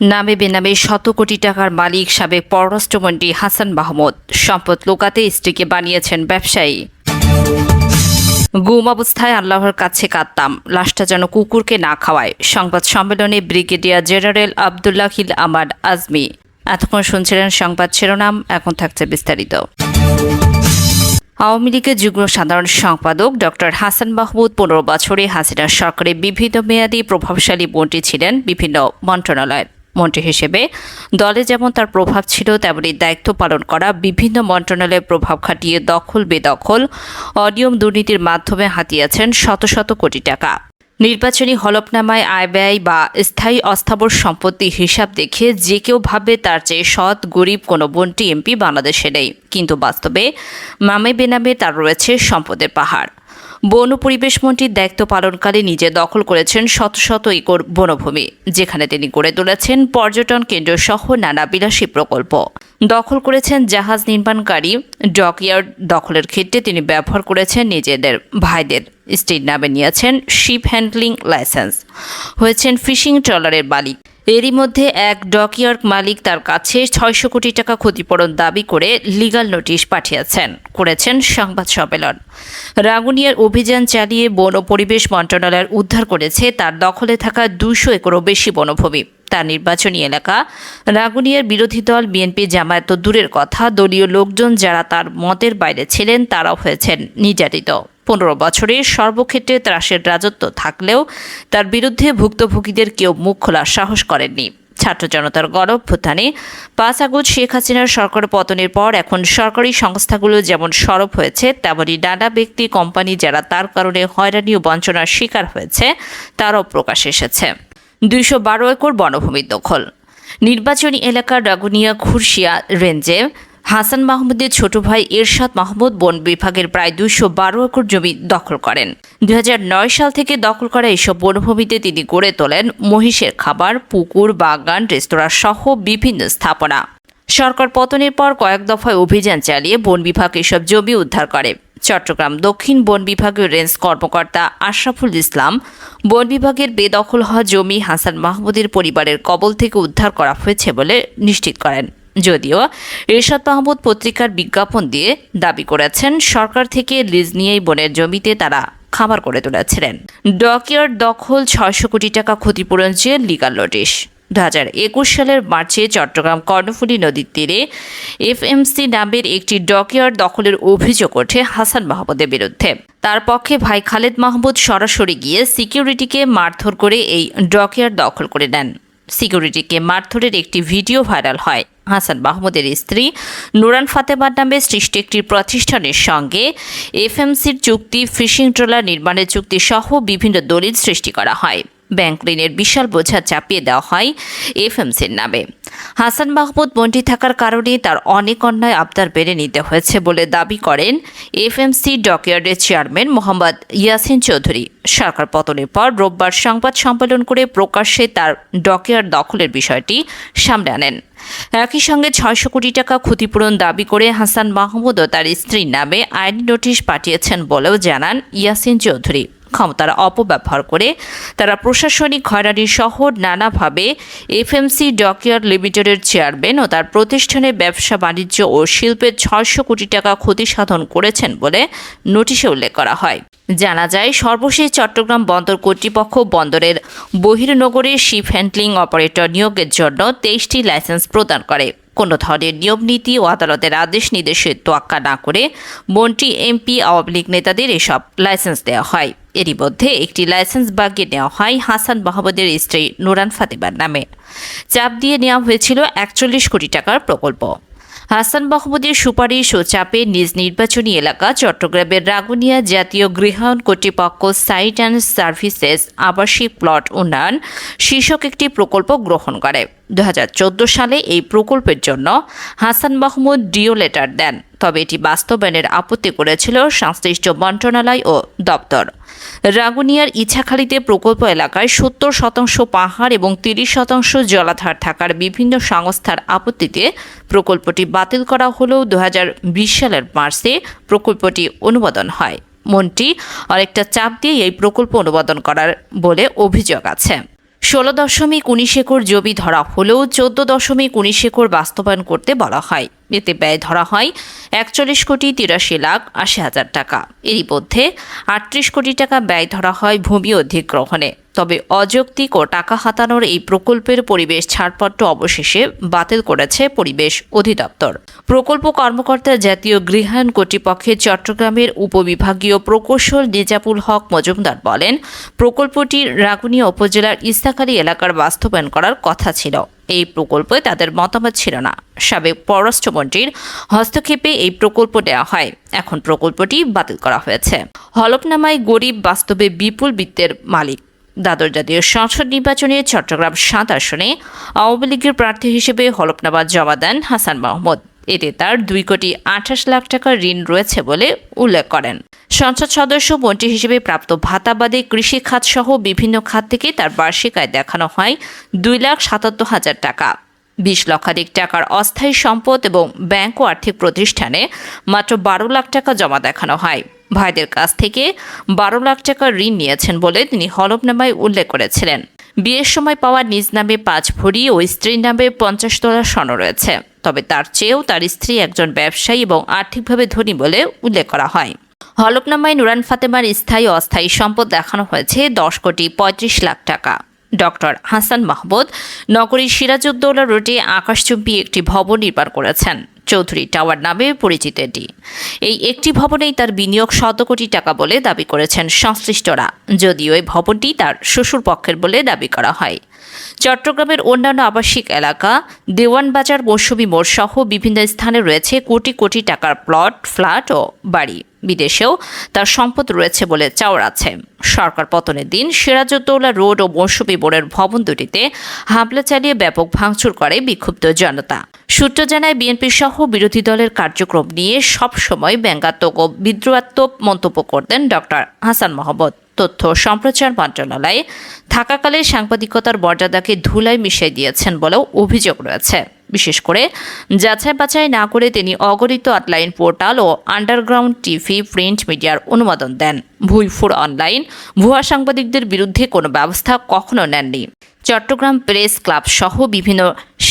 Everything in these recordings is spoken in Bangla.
নামে বেনামে শত কোটি টাকার মালিক সাবেক পররাষ্ট্রমন্ত্রী হাসান মাহমুদ। সম্পদ লোকাতে স্ত্রীকে বানিয়েছেন ব্যবসায়ী। গুম অবস্থায় আল্লাহর কাছে কাঁদতাম। লাশটা যেন কুকুরকে না খাওয়ায়। সংবাদ সম্মেলনে ব্রিগেডিয়ার জেনারেল আবদুল্লাহ হিল আমাদ আজমি। এতক্ষণ শুনছিলেন সংবাদ শিরোনাম, এখন থাকছে বিস্তারিত। আওয়ামী লীগের যুগ্ম সাধারণ সম্পাদক ডক্টর হাসান মাহমুদ পনেরো বছরে হাসিনা সরকারের বিভিন্ন মেয়াদী প্রভাবশালী মন্ত্রী ছিলেন বিভিন্ন মন্ত্রণালয়ের। মন্ত্রী হিসেবে। দলে যেমন তার প্রভাব ছিল তেমনি দায়িত্ব পালন করা বিভিন্ন মন্ত্রণালয়ের প্রভাব খাটিয়ে দখল বেদখল অনিয়ম দুর্নীতির মাধ্যমে হাতিয়েছেন শত শত কোটি টাকা। নির্বাচনী হলফনামায় আয় ব্যয় বা স্থায়ী অস্থাবর সম্পত্তি হিসাব দেখে যে কেউ ভাবে তার চেয়ে সৎ, গরিব কোনো বন্টি এমপি বাংলাদেশে নেই। কিন্তু বাস্তবে মামে বেনামে তার রয়েছে সম্পদের পাহাড়। বন পরিবেশ মন্ত্রীর দায়িত্ব পালনকালে নিজে দখল করেছেন শত শত একর বনভূমি, যেখানে তিনি গড়ে তুলেছেন পর্যটন কেন্দ্র সহ নানা বিলাসী প্রকল্প। দখল করেছেন জাহাজ নির্মাণকারী ডকইয়ার্ড দখলের ক্ষেত্রে তিনি ব্যবহার করেছেন নিজেদের, ভাইদের স্টেট নামে নিয়েছেন শিপ হ্যান্ডলিং লাইসেন্স। হয়েছেন ফিশিং ট্রলারের মালিক। এরই মধ্যে এক ডকইয়ার্ড মালিক তার কাছে ছয়শো কোটি টাকা ক্ষতিপূরণ দাবি করে লিগাল নোটিশ পাঠিয়েছেন, করেছেন সংবাদ সম্মেলন। রাঙ্গুনিয়ার অভিযান চালিয়ে বন ও পরিবেশ মন্ত্রণালয়ের উদ্ধার করেছে তার দখলে থাকা দুশো একরও বেশি বনভূমি। তার নির্বাচনী এলাকা রাগুনিয়ার বিরোধী দল বিএনপি জামায়াত দূরের কথা, দলীয় লোকজন যারা তার মতের বাইরে ছিলেন তারাও হয়েছেন নির্যাতিত। পনেরো বছরে সর্বক্ষেত্রে ত্রাসের রাজত্ব থাকলেও তার বিরুদ্ধে ভুক্তভোগীদের কেউ মুখ খোলার সাহস করেননি। ছাত্র জনতার গণভ্যুত্থানে পাঁচ আগস্ট শেখ হাসিনার সরকার পতনের পর এখন সরকারি সংস্থাগুলো যেমন সরব হয়েছে, তেমনি নানা ব্যক্তি কোম্পানি যারা তার কারণে হয়রানি ও বঞ্চনার শিকার হয়েছে, তারও প্রকাশ এসেছে। দুইশো বারো একর বনভূমির দখল। নির্বাচনী এলাকার রাগুনিয়া খুরশিয়া রেঞ্জে হাসান মাহমুদের ছোট ভাই এরশাদ মাহমুদ বন বিভাগের প্রায় দুইশো বারো একর জমি দখল করেন। দুই হাজার নয় সাল থেকে দখল করা এইসব বনভূমিতে তিনি গড়ে তোলেন মহিষের খাবার, পুকুর, বাগান, রেস্তোরাঁ সহ বিভিন্ন স্থাপনা। সরকার পতনের পর কয়েক দফায় অভিযান চালিয়ে বন বিভাগ এসব জমি উদ্ধার করে। চট্টগ্রাম দক্ষিণ বন বিভাগের রেঞ্জ কর্মকর্তা আশরাফুল ইসলাম, বন বিভাগের বেদখল হওয়া জমি হাসান মাহমুদের পরিবারের কবল থেকে উদ্ধার করা হয়েছে বলে নিশ্চিত করেন। যদিও এরশাদ মাহমুদ পত্রিকার বিজ্ঞাপন দিয়ে দাবি করেছেন, সরকার থেকে লিজ নিয়েই বনের জমিতে তারা খামার করে তুলেছিলেন। ডকইয়ার্ড দখল ছয়শো কোটি টাকা ক্ষতিপূরণ চেয়ে লিগাল নোটিশ। দু হাজার একুশ সালের মার্চে চট্টগ্রাম কর্ণফুলী নদীর তীরে এফএমসি নামের একটি ডকইয়ার্ড দখলের অভিযোগ ওঠে হাসান মাহমুদের বিরুদ্ধে। তার পক্ষে ভাই খালেদ মাহমুদ সরাসরি গিয়ে সিকিউরিটিকে মারধর করে এই ডকইয়ার্ড দখল করে নেন। সিকিউরিটিকে মারধরের একটি ভিডিও ভাইরাল হয়। হাসান মাহমুদের স্ত্রী নুরান ফাতেমার নামে সৃষ্ট একটি প্রতিষ্ঠানের সঙ্গে এফএমসির চুক্তি, ফিশিং ট্রলার নির্মাণের চুক্তি সহ বিভিন্ন দলিল সৃষ্টি করা হয়। ব্যাংক ঋণের বিশাল বোঝা চাপিয়ে দেওয়া হয় এফএমসির নামে। হাসান মাহমুদ বন্টি থাকার কারণে তার অনেক অন্যায় আবদার বেড়ে নিতে হয়েছে বলে দাবি করেন এফএমসি ডকইয়ার্ডের চেয়ারম্যান মোহাম্মদ ইয়াসিন চৌধুরী। সরকার পতনের পর রোববার সংবাদ সম্মেলন করে প্রকাশ্যে তার ডকইয়ার্ড দখলের বিষয়টি সামনে আনেন। একই সঙ্গে ছয়শো কোটি টাকা ক্ষতিপূরণ দাবি করে হাসান মাহমুদ ও তার স্ত্রীর নামে আইনি নোটিশ পাঠিয়েছেন বলেও জানান ইয়াসিন চৌধুরী। ক্ষমতার অপব্যবহার করে। তারা প্রশাসনিক হয়রানি সহ নানাভাবে এফএমসি ডকইয়ার্ড লিমিটেডের চেয়ারম্যান ও তার প্রতিষ্ঠানের ব্যবসা, বাণিজ্য ও শিল্পের ছয়শো কোটি টাকা ক্ষতি সাধন করেছেন বলে নোটিশে উল্লেখ করা হয়। জানা যায়, সর্বশেষ চট্টগ্রাম বন্দর কর্তৃপক্ষ বন্দরের বহির্নগরে শিপ হ্যান্ডলিং অপারেটর নিয়োগের জন্য তেইশটি লাইসেন্স প্রদান করে। কোনো ধরনের নিয়ম, নীতি ও আদালতের আদেশ, নির্দেশের তোয়াক্কা না করে মন্ত্রী, এমপি, আওয়ামী লীগ নেতাদের এসব লাইসেন্স দেওয়া হয়। এরই মধ্যে একটি লাইসেন্স বাগিয়ে নেওয়া হয় হাসান মাহমুদের স্ত্রী নুরান ফাতিমার নামে। চাপ দিয়ে নেওয়া হয়েছিল একচল্লিশ কোটি টাকার প্রকল্প। হাসান মাহমুদের সুপারিশ ও চাপে নিজ নির্বাচনী এলাকা চট্টগ্রামের রাগুনিয়া জাতীয় গৃহায়ণ কর্তৃপক্ষ সাইট অ্যান্ড সার্ভিসেস আবাসিক প্লট উন্নয়ন শীর্ষক একটি প্রকল্প গ্রহণ করে। দু হাজার চোদ্দ সালে এই প্রকল্পের জন্য হাসান মাহমুদ ডিও লেটার দেন, তবে এটি বাস্তবায়নের আপত্তি করেছিল সংশ্লিষ্ট মন্ত্রণালয় ও দপ্তর। রাগুনিয়ার ইছাখালীতে প্রকল্প এলাকায় সত্তর শতাংশ পাহাড় এবং তিরিশ শতাংশ জলাধার থাকার বিভিন্ন সংস্থার আপত্তিতে প্রকল্পটি বাতিল করা হলেও দু বিশ সালের মার্চে প্রকল্পটি অনুমোদন হয়। মন্ত্রী অনেকটা চাপ দিয়ে এই প্রকল্প অনুমোদন করার বলে অভিযোগ আছে। ষোলো দশমিক উনিশ একর জমি ধরা হলেও চোদ্দ দশমিক উনিশ একর বাস্তবায়ন করতে বলা হয়। এতে ব্যয় ধরা হয় একচল্লিশ কোটি তিরাশি লাখ আশি হাজার টাকা। এরই মধ্যে আটত্রিশ কোটি টাকা ব্যয় ধরা হয় ভূমি অধিগ্রহণে। তবে অযৌক্তিক ও টাকা হাতানোর এই প্রকল্পের পরিবেশ ছাড়পত্র অবশেষে বাতিল করেছে পরিবেশ অধিদপ্তর। প্রকল্প কর্মকর্তা জাতীয় গৃহায়ণ কর্তৃপক্ষের চট্টগ্রামের উপবিভাগীয় প্রকৌশল নিজাপুল হক মজুমদার বলেন, প্রকল্পটি রাগুনিয়া উপজেলার ইস্তাকালী এলাকার বাস্তবায়ন করার কথা ছিল। এই প্রকল্পে তাদের মতামত ছিল না। সাবেক পররাষ্ট্রমন্ত্রীর হস্তক্ষেপে এই প্রকল্প দেওয়া হয়। এখন প্রকল্পটি বাতিল করা হয়েছে। হলফনামায় গরিব বাস্তবে বিপুল বিত্তের মালিক। দাদর জাতীয় সংসদ নির্বাচনে চট্টগ্রাম সাত আসনে আওয়ামী লীগের প্রার্থী হিসেবে হলফনামা জমা দেন হাসান মাহমুদ। এতে তার দুই কোটি আঠাশ লাখ টাকার ঋণ রয়েছে বলে উল্লেখ করেন। সংসদ সদস্য, মন্ত্রী হিসেবে প্রাপ্ত ভাতা বাদে কৃষি খাত সহ বিভিন্ন খাত থেকে তার বার্ষিক আয় দেখানো হয় দুই লাখ সাতাত্তর হাজার টাকা। বিশ লক্ষাধিক টাকার অস্থায়ী সম্পদ এবং ব্যাংক ও আর্থিক প্রতিষ্ঠানে মাত্র বারো লাখ টাকা জমা দেখানো হয়। ভাইদের কাছ থেকে বারো লাখ টাকার ঋণ নিয়েছেন বলে তিনি হলফনামায় উল্লেখ করেছিলেন। বিয়ের সময় পাওয়া নিজ নামে পাঁচ ভরি ও স্ত্রীর নামে পঞ্চাশ ডলার স্বর্ণ রয়েছে। তবে তার চেয়েও তার স্ত্রী একজন ব্যবসায়ী এবং আর্থিকভাবে ধনী বলে উল্লেখ করা হয়। হলফনামায় নুরান ফাতেমার স্থায়ী অস্থায়ী সম্পদ দেখানো হয়েছে দশ কোটি পঁয়ত্রিশ লাখ টাকা। ডক্টর হাসান মাহমুদ নগরীর সিরাজউদ্দৌলা রোডে আকাশচুম্বী একটি ভবন নির্মাণ করেছেন। চৌধুরী টাওয়ার নামে পরিচিত এটি। এই একটি ভবনেই তার বিনিয়োগ শত কোটি টাকা বলে দাবি করেছেন সংশ্লিষ্টরা। যদিও এই ভবনটি তার শ্বশুর পক্ষের বলে দাবি করা হয়। চট্টগ্রামের অন্যান্য আবাসিক এলাকা, দেওয়ানবাজার, মৌসুমি মোড় সহ বিভিন্ন স্থানে রয়েছে কোটি কোটি টাকার প্লট, ফ্ল্যাট ও বাড়ি। বিদেশেও তার সম্পদ রয়েছে বলে চাওয়ার আছে। সরকার পতনের দিন সিরাজউদ্দৌলা রোড ও মৌসুমী বোর্ডের ভবন দুটিতে হামলা চালিয়ে ব্যাপক ভাঙচুর করে বিক্ষুব্ধ জনতা। সূত্র জানায়, বিএনপি সহ বিরোধী দলের কার্যক্রম নিয়ে সবসময় ব্যঙ্গাত্মক ও বিদ্রোহাত্মক মন্তব্য করতেন ডক্টর হাসান মোহাম্মদ তথ্য সম্প্রচার মন্ত্রণালয়ে থাকাকালে সাংবাদিকতার মর্যাদাকে ধুলায় মিশিয়ে দিয়েছেন বলেও অভিযোগ রয়েছে। বিশেষ করে। যাচাই বাছাই না করে তিনি অগণিত অনলাইন পোর্টাল ও আন্ডারগ্রাউন্ড টিভি প্রিন্ট মিডিয়ার অনুমোদন দেন। ভুইফুর অনলাইন। ভুয়া সাংবাদিকদের বিরুদ্ধে কোনো ব্যবস্থা কখনো নেননি। চট্টগ্রাম প্রেস ক্লাব সহ বিভিন্ন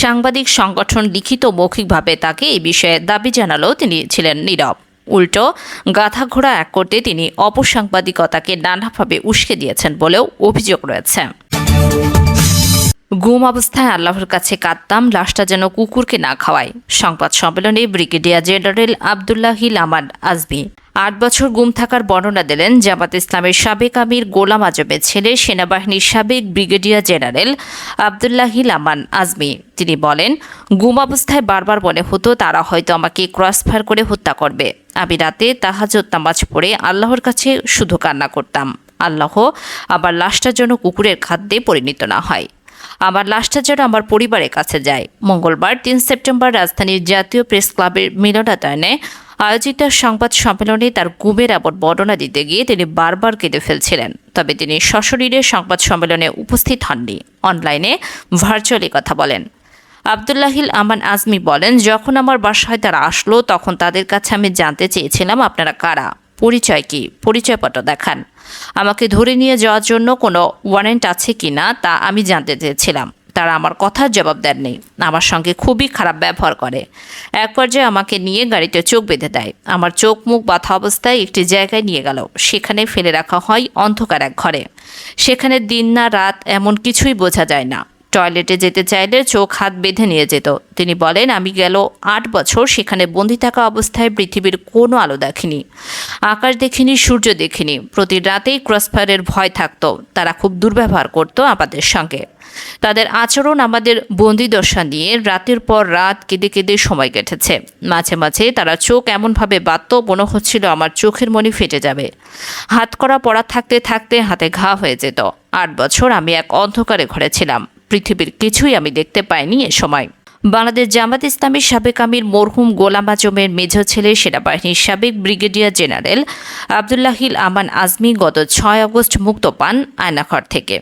সাংবাদিক সংগঠন লিখিত মৌখিকভাবে তাকে এই বিষয়ে দাবি জানালেও তিনি ছিলেন নীরব। উল্টো গাথা ঘোড়া এক করতে তিনি অপসাংবাদিকতাকে নানাভাবে উস্কে দিয়েছেন বলেও অভিযোগ রয়েছে। গুম অবস্থায় আল্লাহর কাছে কাঁদতাম, লাশটা যেন কুকুরকে না খাওয়ায়। সংবাদ সম্মেলনে ব্রিগেডিয়ার জেনারেল আবদুল্লাহিল আমান আজমি আট বছর গুম থাকার বর্ণনা দিলেন, জামাত ইসলামের সাবেক আমির গোলাম আজমের ছেলে, সেনাবাহিনীর সাবেক ব্রিগেডিয়ার জেনারেল আবদুল্লাহিল আমান আজমি। তিনি বলেন গুম অবস্থায় বারবার মনে হতো তারা হয়তো আমাকে ক্রসফায়ার করে হত্যা করবে। আমি রাতে তাহাজত নামাজ পড়ে আল্লাহর কাছে শুধু কান্না করতাম। আল্লাহ আবার লাশটার জন্য কুকুরের খাদ্যে পরিণত না হয়। আমার লাশটা যেন আমার পরিবারের কাছে যায়। মঙ্গলবার, তিন সেপ্টেম্বর, রাজধানীর জাতীয় প্রেস ক্লাবের মিলনায়তনে আয়োজিত সংবাদ সম্মেলনে তার গুমের এমন বর্ণনা দিতে গিয়ে তিনি বারবার কেঁদে ফেলছিলেন। তবে তিনি সশরীরে সংবাদ সম্মেলনে উপস্থিত হননি। অনলাইনে ভার্চুয়ালি কথা বলেন। আবদুল্লাহিল আমান আজমি বলেন, যখন আমার বাসায় তারা আসলো, তখন তাদের কাছে আমি জানতে চেয়েছিলাম, আপনারা কারা? পরিচয় কি? পরিচয়পত্র দেখান। আমাকে ধরে নিয়ে যাওয়ার জন্য কোনো ওয়ারেন্ট আছে কি না তা আমি জানতে চেয়েছিলাম। তারা আমার কথার জবাব দেননি। আমার সঙ্গে খুবই খারাপ ব্যবহার করে। এক পর্যায়ে আমাকে নিয়ে গাড়িতে চোখ বেঁধে দেয়। আমার চোখ মুখ বাথা অবস্থায় একটি জায়গায় নিয়ে গেল। সেখানে ফেলে রাখা হয় অন্ধকার এক ঘরে। সেখানে দিন না রাত এমন কিছুই বোঝা যায় না। টয়লেটে যেতে চাইলে চোখ হাত বেঁধে নিয়ে যেত। তিনি বলেন, আমি গেল আট বছর সেখানে বন্দি থাকা অবস্থায় পৃথিবীর কোনো আলো দেখিনি। আকাশ দেখিনি, সূর্য দেখিনি। প্রতি রাতেই ক্রসফায়ারের ভয় থাকতো। তারা খুব দুর্ব্যবহার করতো আমাদের সঙ্গে। তাদের আচরণ আমাদের বন্দিদশা নিয়ে রাতের পর রাত কেঁদে কেঁদে সময় কেটেছে। মাঝে মাঝে তারা চোখ এমনভাবে বাত্ত মনে হচ্ছিল আমার চোখের মনি ফেটে যাবে। হাত করা পড়া থাকতে থাকতে হাতে ঘা হয়ে যেত। আট বছর আমি এক অন্ধকারে ঘরে ছিলাম। পৃথিবীর কিছুই আমি দেখতে পাইনি এ সময়। বাংলাদেশ জামাত ইসলামের সাবেক আমির মরহুম গোলাম আজমের মেজ ছেলে সেনাবাহিনীর সাবেক ব্রিগেডিয়ার জেনারেল আবদুল্লাহিল আমান আজমি গত ছয় আগস্ট মুক্ত পান আয়নাঘর থেকে।